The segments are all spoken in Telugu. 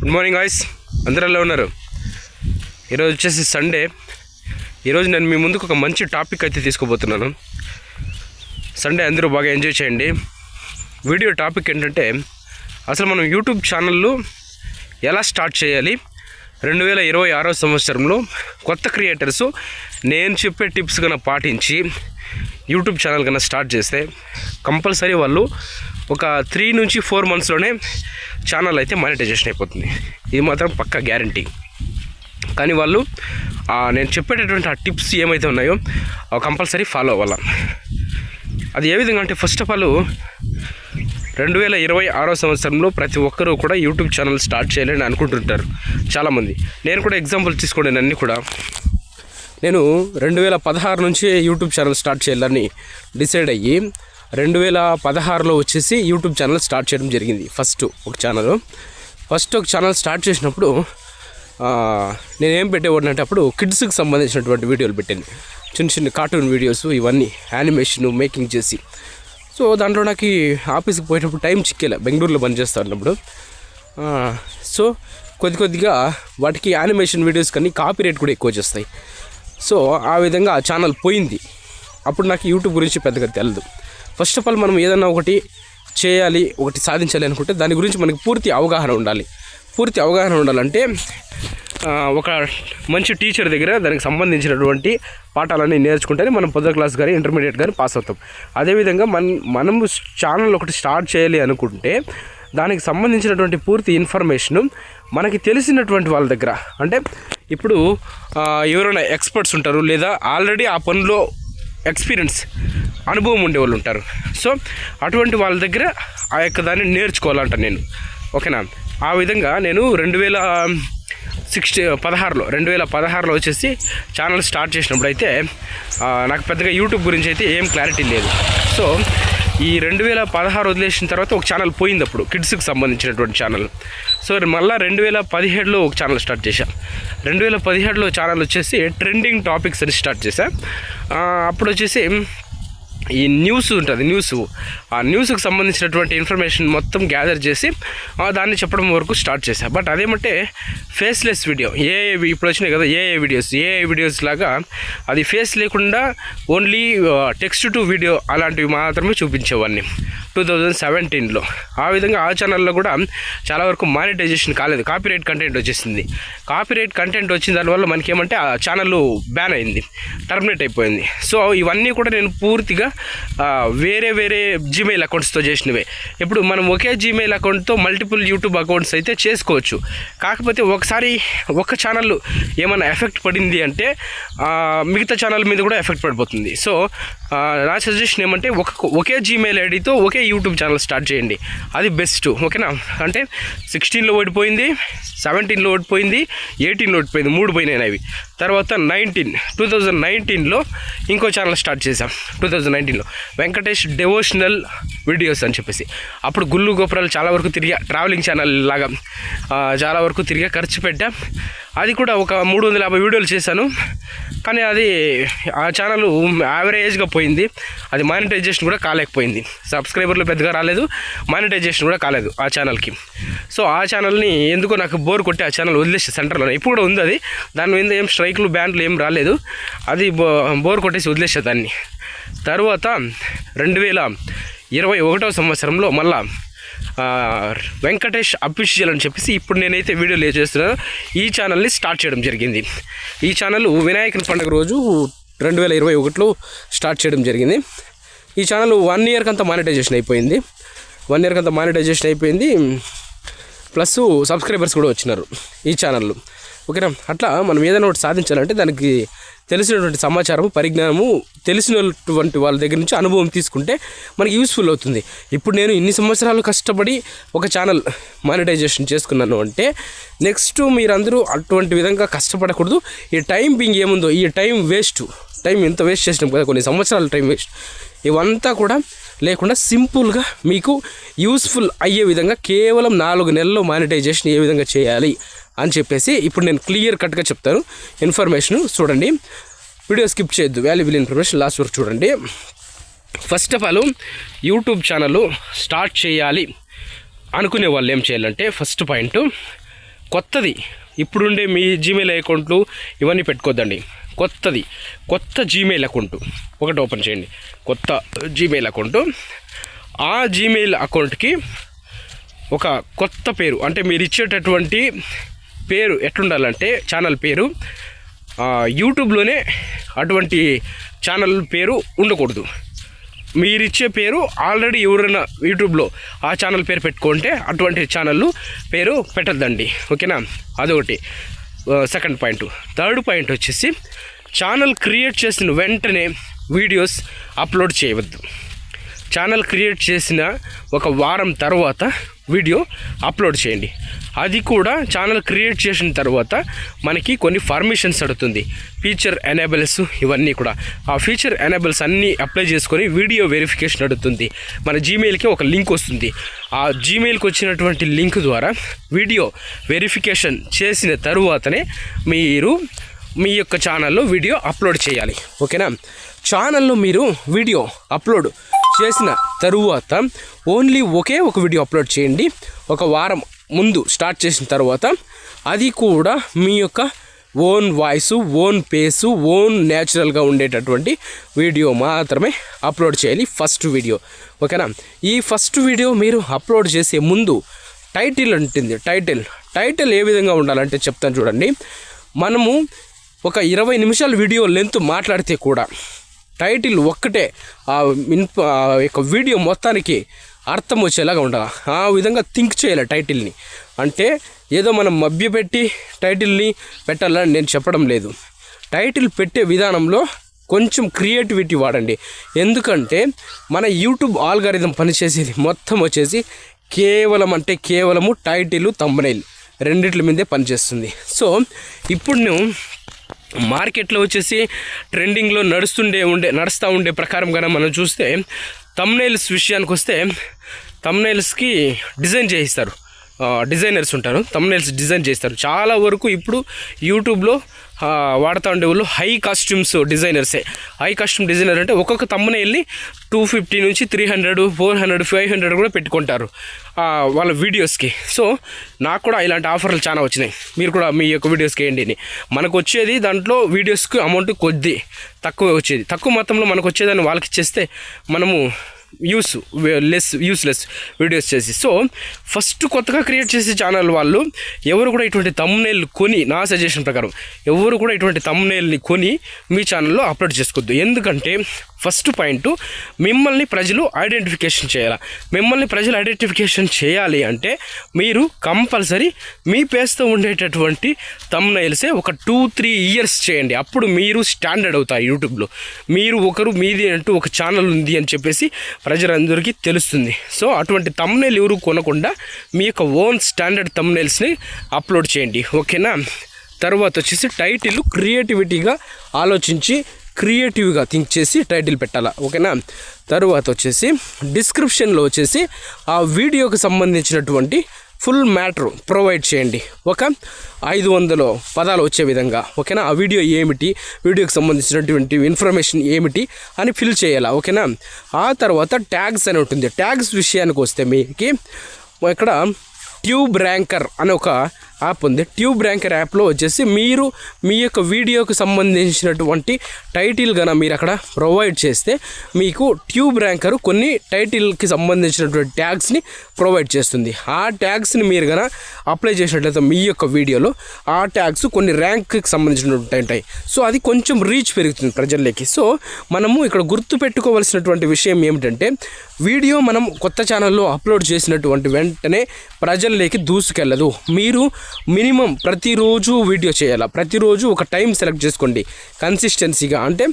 గుడ్ మార్నింగ్ గాయ్స్ అందరూ ఎలా ఉన్నారు? ఈరోజు వచ్చేసి సండే ఈరోజు నేను మీ ముందుకు ఒక మంచి టాపిక్ అయితే తీసుకోబోతున్నాను. సండే అందరూ బాగా ఎంజాయ్ చేయండి. వీడియో టాపిక్ ఏంటంటే అసలు మనం యూట్యూబ్ ఛానళ్ళు ఎలా స్టార్ట్ చేయాలి? రెండు వేల ఇరవై ఆరో సంవత్సరంలో కొత్త క్రియేటర్స్ నేను చెప్పే టిప్స్ కన్నా పాటించి యూట్యూబ్ ఛానల్ కన్నా స్టార్ట్ చేస్తే కంపల్సరీ వాళ్ళు ఒక త్రీ నుంచి ఫోర్ మంత్స్లోనే ఛానల్ అయితే మానిటైజేషన్ అయిపోతుంది. ఇది మాత్రం పక్కా గ్యారంటీ కానీ వాళ్ళు నేను చెప్పేటటువంటి ఆ టిప్స్ ఏమైతే ఉన్నాయో అవి కంపల్సరీ ఫాలో అవ్వాలి? అది ఏ విధంగా అంటే ఫస్ట్ ఆఫ్ ఆల్ రెండు వేల ఇరవై ఆరో సంవత్సరంలో ప్రతి ఒక్కరూ కూడా యూట్యూబ్ ఛానల్ స్టార్ట్ చేయాలని అనుకుంటుంటారు చాలామంది. నేను కూడా ఎగ్జాంపుల్ తీసుకోండి అన్నీ కూడా. నేను రెండు వేల పదహారు నుంచి యూట్యూబ్ ఛానల్ స్టార్ట్ చేయాలని డిసైడ్ అయ్యి రెండు వేల పదహారులో వచ్చేసి యూట్యూబ్ ఛానల్ స్టార్ట్ చేయడం జరిగింది. ఫస్ట్ ఒక ఛానల్. ఫస్ట్ ఒక ఛానల్ స్టార్ట్ చేసినప్పుడు నేనేం పెట్టేవాడిని అంటే అప్పుడు కిడ్స్కి సంబంధించినటువంటి వీడియోలు పెట్టాను చిన్న చిన్న కార్టూన్ వీడియోస్ ఇవన్నీ యానిమేషన్ మేకింగ్ చేసి. సో దాంట్లో నాకు ఈ ఆఫీస్కి పోయేటప్పుడు టైం చిక్కేలే బెంగళూరులో పనిచేస్తా ఉన్నప్పుడు సో కొద్ది కొద్దిగా వాటికి యానిమేషన్ వీడియోస్ కానీ కాపీ రేట్ కూడా ఎక్కువ చేస్తాయి. సో ఆ విధంగా ఆ ఛానల్ పోయింది. అప్పుడు నాకు యూట్యూబ్ గురించి పెద్దగా తెలియదు ఫస్ట్ ఆఫ్ ఆల్ మనం ఏదన్నా ఒకటి చేయాలి ఒకటి సాధించాలి అనుకుంటే దాని గురించి మనకి పూర్తి అవగాహన ఉండాలి. పూర్తి అవగాహన ఉండాలంటే ఒక మంచి టీచర్ దగ్గర దానికి సంబంధించినటువంటి పాఠాలన్నీ నేర్చుకుంటేనే మనం పదో క్లాస్ కానీ ఇంటర్మీడియట్ కానీ పాస్ అవుతాం. అదేవిధంగా మన మనము ఛానల్ ఒకటి స్టార్ట్ చేయాలి అనుకుంటే దానికి సంబంధించినటువంటి పూర్తి ఇన్ఫర్మేషన్ మనకి తెలిసినటువంటి వాళ్ళ దగ్గర అంటే ఇప్పుడు ఎవరైనా ఎక్స్పర్ట్స్ ఉంటారు లేదా ఆల్రెడీ ఆ పనిలో ఎక్స్పీరియన్స్ అనుభవం ఉండేవాళ్ళు ఉంటారు. సో అటువంటి వాళ్ళ దగ్గర ఆ యొక్క దాన్ని నేర్చుకోవాలంట నేను. ఓకేనా? ఆ విధంగా నేను రెండు వేల సిక్స్టీ పదహారులో రెండు వేల పదహారులో వచ్చేసి ఛానల్ స్టార్ట్ చేసినప్పుడు అయితే నాకు పెద్దగా యూట్యూబ్ గురించి అయితే ఏం క్లారిటీ లేదు. సో ఈ రెండు వేల పదహారు వదిలేసిన తర్వాత ఒక ఛానల్ పోయింది అప్పుడు కిడ్స్కి సంబంధించినటువంటి ఛానల్. సో మళ్ళీ రెండు వేల పదిహేడులో ఒక ఛానల్ స్టార్ట్ చేశాను రెండు వేల పదిహేడులో ఛానల్ వచ్చేసి ట్రెండింగ్ టాపిక్స్ అని స్టార్ట్ చేశాను అప్పుడు వచ్చేసి ఈ న్యూస్ ఉంటుంది న్యూస్ ఆ న్యూస్కి సంబంధించినటువంటి ఇన్ఫర్మేషన్ మొత్తం గ్యాదర్ చేసి దాన్ని చెప్పడం వరకు స్టార్ట్ చేశాను బట్ అదేమంటే ఫేస్లెస్ వీడియో ఏ ఇప్పుడు వచ్చినాయి కదా ఏ వీడియోస్ ఏ వీడియోస్ లాగా అది ఫేస్ లేకుండా ఓన్లీ టెక్స్ట్ టు వీడియో అలాంటివి మాత్రమే చూపించేవాడిని టూ థౌజండ్ సెవెంటీన్లో. ఆ విధంగా ఆ ఛానల్లో కూడా చాలా వరకు మానిటైజేషన్ కాలేదు. కాపీరైట్ కంటెంట్ వచ్చేసింది. కాపీరైట్ కంటెంట్ వచ్చిన దానివల్ల మనకి ఏమంటే ఆ ఛానల్ బ్యాన్ అయింది. టర్మినేట్ అయిపోయింది. సో ఇవన్నీ కూడా నేను పూర్తిగా వేరే వేరే జీమెయిల్ అకౌంట్స్తో చేసినవే. ఇప్పుడు మనం ఒకే జీమెయిల్ అకౌంట్తో మల్టిపుల్ యూట్యూబ్ అకౌంట్స్ అయితే చేసుకోవచ్చు. కాకపోతే ఒకసారి ఒక ఛానల్ ఏమైనా ఎఫెక్ట్ పడింది అంటే మిగతా ఛానల్ మీద కూడా ఎఫెక్ట్ పడిపోతుంది. సో నా సజెషన్ ఏమంటే ఒక ఒకే జీమెయిల్ ఐడితో ఒకే యూట్యూబ్ ఛానల్ స్టార్ట్ చేయండి. అది బెస్ట్ ఓకేనా? అంటే సిక్స్టీన్లో ఓడిపోయింది సెవెంటీన్లో ఓడిపోయింది ఎయిటీన్లో ఓడిపోయింది మూడు పోయినాయి అవి. తర్వాత నైన్టీన్ టూ థౌజండ్ నైన్టీన్లో ఇంకో ఛానల్ స్టార్ట్ చేశాం టూ థౌజండ్ నైన్టీన్లో వెంకటేష్ డెవోషనల్ వీడియోస్ అని చెప్పేసి. అప్పుడు గుళ్ళు గోపురాలు చాలా వరకు తిరిగా ట్రావెలింగ్ ఛానల్ లాగా చాలా వరకు తిరిగా ఖర్చు పెట్టాం. అది కూడా ఒక మూడు వందల యాభై వీడియోలు చేశాను. కానీ అది ఆ ఛానల్ యావరేజ్గా పోయింది. అది మానిటైజేషన్ కూడా కాలేకపోయింది. సబ్స్క్రైబర్లు పెద్దగా రాలేదు మానిటైజేషన్ కూడా కాలేదు ఆ ఛానల్కి సో ఆ ఛానల్ని ఎందుకో నాకు బోర్ కొట్టి ఆ ఛానల్ వదిలేసి సెంటర్లో ఇప్పుడు కూడా ఉంది అది. దాని మీద ఏం స్ట్రైక్లు బ్యాన్లు ఏం రాలేదు. అది బో బోర్ కొట్టేసి వదిలేసే దాన్ని. తర్వాత రెండు వేల ఇరవై ఒకటో సంవత్సరంలో మళ్ళా వెంకటేష్ అఫీషియల్ అని చెప్పేసి ఇప్పుడు నేనైతే వీడియోలు ఏ చేస్తున్నాను ఈ ఛానల్ని స్టార్ట్ చేయడం జరిగింది. ఈ ఛానల్ వినాయకుని పండుగ రోజు రెండు వేల ఇరవై ఒకటిలో స్టార్ట్ చేయడం జరిగింది. ఈ ఛానల్ వన్ ఇయర్కి అంతా మానిటైజేషన్ అయిపోయింది. వన్ ఇయర్కి అంతా మానిటైజేషన్ అయిపోయింది. ప్లస్ సబ్స్క్రైబర్స్ కూడా వచ్చినారు ఈ ఛానల్లో. ఓకేనా? అట్లా మనం ఏదైనా ఒకటి సాధించాలంటే దానికి తెలిసినటువంటి సమాచారము పరిజ్ఞానము తెలిసినటువంటి వాళ్ళ దగ్గర నుంచి అనుభవం తీసుకుంటే మనకి యూస్ఫుల్ అవుతుంది. ఇప్పుడు నేను ఇన్ని సంవత్సరాలు కష్టపడి ఒక ఛానల్ మానిటైజేషన్ చేసుకున్నాను అంటే నెక్స్ట్ మీరందరూ అటువంటి విధంగా కష్టపడకూడదు. ఈ టైం బింగ్ ఏముందో ఈ టైం వేస్ట్ టైం ఎంత వేస్ట్ చేసినాం కదా కొన్ని సంవత్సరాల టైం వేస్ట్ ఇవంతా కూడా లేకుండా సింపుల్గా మీకు యూస్ఫుల్ అయ్యే విధంగా కేవలం నాలుగు నెలల్లో మానిటైజేషన్ ఏ విధంగా చేయాలి? అని చెప్పేసి ఇప్పుడు నేను క్లియర్ కట్గా చెప్తాను. ఇన్ఫర్మేషన్ చూడండి. వీడియో స్కిప్ చేయొద్దు. వాల్యుబుల్ ఇన్ఫర్మేషన్ లాస్ట్ వరకు చూడండి. First of all YouTube channel start చేయాలి అనుకునే వాళ్ళు ఏం చేయాలంటే ఫస్ట్ పాయింట్ కొత్తది. ఇప్పుడుండే మీ జీమెయిల్ అకౌంట్లు ఇవన్నీ పెట్టుకోద్దండి. కొత్తది. కొత్త జీమెయిల్ అకౌంట్ ఒకటి ఓపెన్ చేయండి. కొత్త జీమెయిల్ అకౌంట్ ఆ జీమెయిల్ అకౌంట్కి ఒక కొత్త పేరు అంటే మీరు ఇచ్చేటటువంటి పేరు ఎట్లుండాలంటే ఛానల్ పేరు యూట్యూబ్లోనే అటువంటి ఛానల్ పేరు ఉండకూడదు. మీరిచ్చే పేరు ఆల్రెడీ ఎవరైనా యూట్యూబ్లో ఆ ఛానల్ పేరు పెట్టుకుంటే అటువంటి ఛానల్ పేరు పెట్టద్దండి. ఓకేనా? అదొకటి. Second point. థర్డ్ పాయింట్ వచ్చేసి ఛానల్ క్రియేట్ చేసిన వెంటనే వీడియోస్ అప్లోడ్ చేయవద్దు. ఛానల్ క్రియేట్ చేసిన ఒక వారం తర్వాత వీడియో అప్లోడ్ చేయండి. అది కూడా ఛానల్ క్రియేట్ చేసిన తర్వాత మనకి కొన్ని ఫర్మేషన్స్ అడుగుతుంది. ఫీచర్ ఎనేబుల్స్ ఇవన్నీ కూడా. ఆ ఫీచర్ ఎనేబుల్స్ అన్నీ అప్లై చేసుకొని వీడియో వెరిఫికేషన్ అడుగుతుంది. మన జీమెయిల్కి ఒక లింక్ వస్తుంది. ఆ జీమెయిల్కి వచ్చినటువంటి లింక్ ద్వారా వీడియో వెరిఫికేషన్ చేసిన తరువాతనే మీరు మీ యొక్క ఛానల్లో వీడియో అప్లోడ్ చేయాలి. ఓకేనా ఛానల్లో మీరు వీడియో అప్లోడ్ చేసిన తరువాత ఓన్లీ ఒకే ఒక వీడియో అప్లోడ్ చేయండి. ఒక వారం ముందు స్టార్ట్ చేసిన తర్వాత అది కూడా మీ యొక్క own voice own pace own న్యాచురల్గా ఉండేటటువంటి వీడియో మాత్రమే అప్లోడ్ చేయాలి ఫస్ట్ వీడియో. ఓకేనా? ఈ ఫస్ట్ వీడియో మీరు అప్లోడ్ చేసే ముందు టైటిల్ ఉంటుంది టైటిల్. టైటిల్ ఏ విధంగా ఉండాలంటే చెప్తాను చూడండి. మనము ఒక ఇరవై నిమిషాల వీడియో లెంత్ మాట్లాడితే కూడా టైటిల్ ఒక్కటే ఆ ఆ యొక్క వీడియో మొత్తానికి అర్థం వచ్చేలాగా ఉండాలి? ఆ విధంగా థింక్ చేయాలి టైటిల్ని అంటే ఏదో మనం మభ్యపెట్టి టైటిల్ని పెట్టాలని నేను చెప్పడం లేదు. టైటిల్ పెట్టే విధానంలో కొంచెం క్రియేటివిటీ వాడండి. ఎందుకంటే మన యూట్యూబ్ ఆల్గారిథం పనిచేసేది మొత్తం వచ్చేసి కేవలం అంటే కేవలము టైటిల్ తంబనైల్ రెండిట్ల మీదే పనిచేస్తుంది. సో ఇప్పుడు నేను మార్కెట్లో వచ్చేసి ట్రెండింగ్లో నడుస్తుండే ఉండే నడుస్తూ ఉండే ప్రకారం కనుక మనం చూస్తే తమ్నైల్స్ విషయానికి వస్తే తమ్నైల్స్కి డిజైన్ చేయిస్తారు. డిజైనర్స్ ఉంటారు. తమ్నైల్స్ డిజైన్ చేస్తారు చాలా వరకు ఇప్పుడు యూట్యూబ్లో వాడుతూ ఉండే వాళ్ళు హై కాస్ట్యూమ్స్ డిజైనర్సే హై కాస్ట్యూమ్ డిజైనర్ అంటే ఒక్కొక్క తమ్మునైల్ని టూ ఫిఫ్టీ నుంచి three hundred four hundred five hundred కూడా పెట్టుకుంటారు వాళ్ళ వీడియోస్కి సో నాకు కూడా ఇలాంటి ఆఫర్లు చాలా వచ్చినాయి. మీరు కూడా మీ యొక్క వీడియోస్కి వేయండి అని. మనకు వచ్చేది దాంట్లో వీడియోస్కి అమౌంట్ కొద్ది తక్కువ వచ్చేది. తక్కువ మొత్తంలో మనకు వచ్చేదాన్ని వాళ్ళకి ఇచ్చేస్తే మనము యూస్ లెస్ యూస్లెస్ వీడియోస్ చేసి. సో ఫస్ట్ కొత్తగా క్రియేట్ చేసే ఛానల్ వాళ్ళు ఎవరు కూడా ఇటువంటి తమ్నేల్ కొని నా సజెషన్ ప్రకారం ఎవరు కూడా ఇటువంటి తమ్నేల్ని కొని మీ ఛానల్లో అప్లోడ్ చేసుకోవద్దు. ఎందుకంటే ఫస్ట్ పాయింట్ మిమ్మల్ని ప్రజలు ఐడెంటిఫికేషన్ చేయాలి? మిమ్మల్ని ప్రజలు ఐడెంటిఫికేషన్ చేయాలి అంటే మీరు కంపల్సరీ మీ పేస్తో ఉండేటటువంటి తమ్నైల్సే ఒక టూ త్రీ ఇయర్స్ చేయండి. అప్పుడు మీరు స్టాండర్డ్ అవుతారు యూట్యూబ్లో మీరు ఒకరు మీది అంటూ ఒక ఛానల్ ఉంది అని చెప్పేసి ప్రజలందరికీ తెలుస్తుంది. సో అటువంటి తమ్నేల్ ఎవరు కొనకుండా మీ యొక్క ఓన్ స్టాండర్డ్ తమ్నేల్స్ని అప్లోడ్ చేయండి. ఓకేనా? తర్వాత వచ్చేసి టైటిల్ క్రియేటివిటీగా ఆలోచించి క్రియేటివ్గా థింక్ చేసి టైటిల్ పెట్టాలా? ఓకేనా? తర్వాత వచ్చేసి డిస్క్రిప్షన్లో వచ్చేసి ఆ వీడియోకి సంబంధించినటువంటి ఫుల్ మ్యాటర్ ప్రొవైడ్ చేయండి. ఒక ఐదు వందల పదాలు వచ్చే విధంగా ఓకేనా? ఆ వీడియో ఏమిటి? వీడియోకి సంబంధించినటువంటి ఇన్ఫర్మేషన్ ఏమిటి? అని ఫిల్ చేయాలా ఓకేనా? ఆ తర్వాత ట్యాగ్స్ అని ఉంటుంది. ట్యాగ్స్ విషయానికి వస్తే మీకు ఇక్కడ ట్యూబ్ ర్యాంకర్ అనే ఒక యాప్ ఉంది. ట్యూబ్ ర్యాంకర్ యాప్లో వచ్చేసి మీరు మీ యొక్క వీడియోకి సంబంధించినటువంటి టైటిల్ గన మీరు అక్కడ ప్రొవైడ్ చేస్తే మీకు ట్యూబ్ ర్యాంకర్ కొన్ని టైటిల్కి సంబంధించినటువంటి ట్యాగ్స్ని ప్రొవైడ్ చేస్తుంది. ఆ ట్యాగ్స్ని మీరు గన అప్లై చేసినట్లయితే మీ యొక్క వీడియోలో ఆ ట్యాగ్స్ కొన్ని ర్యాంక్కి సంబంధించినటువంటి ఉంటాయి సో అది కొంచెం రీచ్ పెరుగుతుంది ప్రజల్లోకి. సో మనము ఇక్కడ గుర్తు పెట్టుకోవాల్సినటువంటి విషయం ఏమిటంటే వీడియో మనం కొత్త ఛానల్లో అప్లోడ్ చేసినటువంటి వెంటనే ప్రజల్లోకి దూసుకెళ్ళదు మీరు మినిమం ప్రతిరోజు వీడియో చేయాలి? ప్రతిరోజు ఒక టైం సెలెక్ట్ చేసుకోండి. కన్సిస్టెన్సీగా అంటే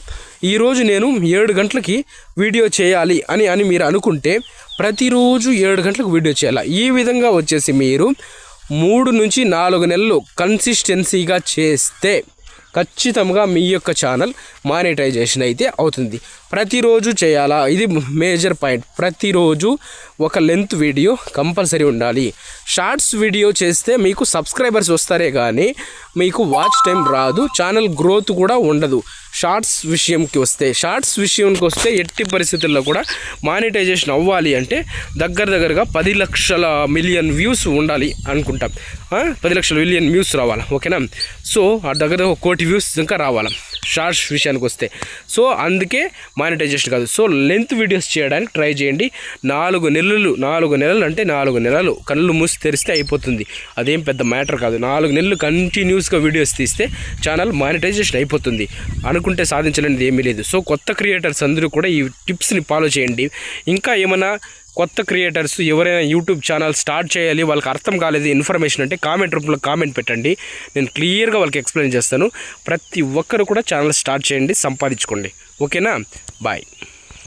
ఈరోజు నేను ఏడు గంటలకి వీడియో చేయాలి అని అని మీరు అనుకుంటే ప్రతిరోజు ఏడు గంటలకు వీడియో చేయాలి? ఈ విధంగా వచ్చేసి మీరు మూడు నుంచి నాలుగు నెలలు కన్సిస్టెన్సీగా చేస్తే ఖచ్చితంగా మీ యొక్క ఛానల్ మానిటైజేషన్ అయితే అవుతుంది. ప్రతిరోజు చేయాలా? ఇది మేజర్ పాయింట్. ప్రతిరోజు ఒక లెంత్ వీడియో కంపల్సరీ ఉండాలి. షార్ట్స్ వీడియో చేస్తే మీకు సబ్స్క్రైబర్స్ వస్తారే కానీ మీకు వాచ్ టైం రాదు ఛానల్ గ్రోత్ కూడా ఉండదు. షార్ట్స్ విషయంకి వస్తే షార్ట్స్ విషయంకి వస్తే ఎట్టి పరిస్థితుల్లో కూడా మానిటైజేషన్ అవ్వాలి అంటే దగ్గర దగ్గరగా పది లక్షల మిలియన్ వ్యూస్ ఉండాలి అనుకుంటాం. పది లక్షల మిలియన్ వ్యూస్ రావాలి? ఓకేనా? సో ఆ దగ్గర ఒక కోటి వ్యూస్ ఇంకా రావాలి? షార్ట్స్ విషయానికి వస్తే. సో అందుకే మానిటైజేషన్ కాదు. సో లెంత్ వీడియోస్ చేయడానికి ట్రై చేయండి. నాలుగు నెలలు నాలుగు నెలలు అంటే నాలుగు నెలలు కళ్ళు మూసి తెరిస్తే అయిపోతుంది. అదేం పెద్ద మ్యాటర్ కాదు. నాలుగు నెలలు కంటిన్యూస్గా వీడియోస్ తీస్తే ఛానల్ మానిటైజేషన్ అయిపోతుంది. అనుకుంటే సాధించలేనిది ఏమీ లేదు. సో కొత్త క్రియేటర్స్ అందరూ కూడా ఈ టిప్స్ని ఫాలో చేయండి. ఇంకా ఏమైనా కొత్త క్రియేటర్స్ ఎవరైనా యూట్యూబ్ ఛానల్ స్టార్ట్ చేయాలి వాళ్ళకి అర్థం కాలేదు ఇన్ఫర్మేషన్ అంటే కామెంట్ రూపంలో కామెంట్ పెట్టండి. నేను క్లియర్గా వాళ్ళకి ఎక్స్ప్లెయిన్ చేస్తాను. ప్రతి ఒక్కరు కూడా ఛానల్ స్టార్ట్ చేయండి సంపాదించుకోండి. ఓకేనా బాయ్